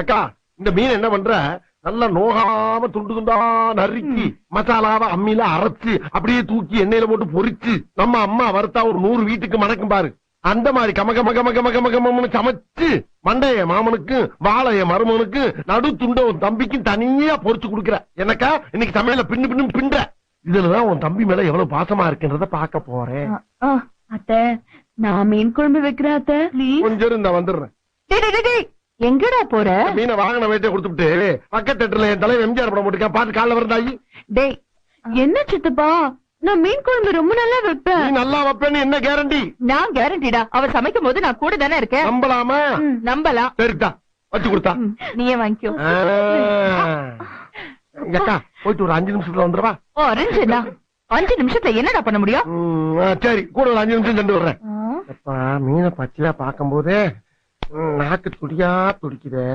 ஏக்கா இந்த மீன் என்ன பண்ற? நல்லா நோகாம துண்டு துண்டா நறுக்கி மசாலாவை அம்மியில அரைச்சு அப்படியே தூக்கி எண்ணெயில போட்டு பொரிச்சு நம்ம அம்மா வறுத்தா ஒரு நூறு வீட்டுக்கு மணக்கும் பாரு. அந்த மாதிரி கம கம கம கம கம கமன்னு சமைச்சு மண்டைய மாமனுக்கு வாழைய மருமனுக்கு நடு துண்ட உன் தம்பிக்கும் தனியா பொரிச்சு கொடுக்குற. எனக்கா இன்னைக்கு சமையல பின்னு பின்னு பின்ற. இதுலதான் உன் தம்பி மேல எவ்வளவு பாசமா இருக்குன்றத பார்க்க போறேன். அத்தை நான் மீன் குழம்பு வைக்கிறேன் அத்தை கொஞ்சம் இந்த வந்துடுறேன். எங்கடா போற? மீனை வாங்கின வேட்டை கொடுத்துட்டு பக்கத்து என் தலைவர் எம்ஜிஆர் படம் போட்டுக்க பாத்து காலைல வரந்தாயி டேய் என்ன சித்தப்பா? நான் மீன் குழம்பு ரொம்ப நல்லா நீ வைப்பேன் நல்லா வைப்பேன்னு என்ன கேரண்டி நான் கேரண்டிடா அவர் சமைக்கும் போது நான் கூட தானே இருக்கேன். நம்பலாமா? நம்பலாம். சரிதா வச்சு கொடுத்தா. நீயே வாங்கிக்கோ. அக்கா போயிட்டு ஒரு அஞ்சு நிமிஷத்துல வந்துருவா ஆரஞ்சுனா அஞ்சு நிமிஷத்துல என்னடா பண்ண முடியும்? சரி கூட ஒரு அஞ்சு நிமிஷம் சென்று வர்றேன் மீனை பச்சையா பார்க்கும் போதே நாக்கு துடியா துடிக்குதே.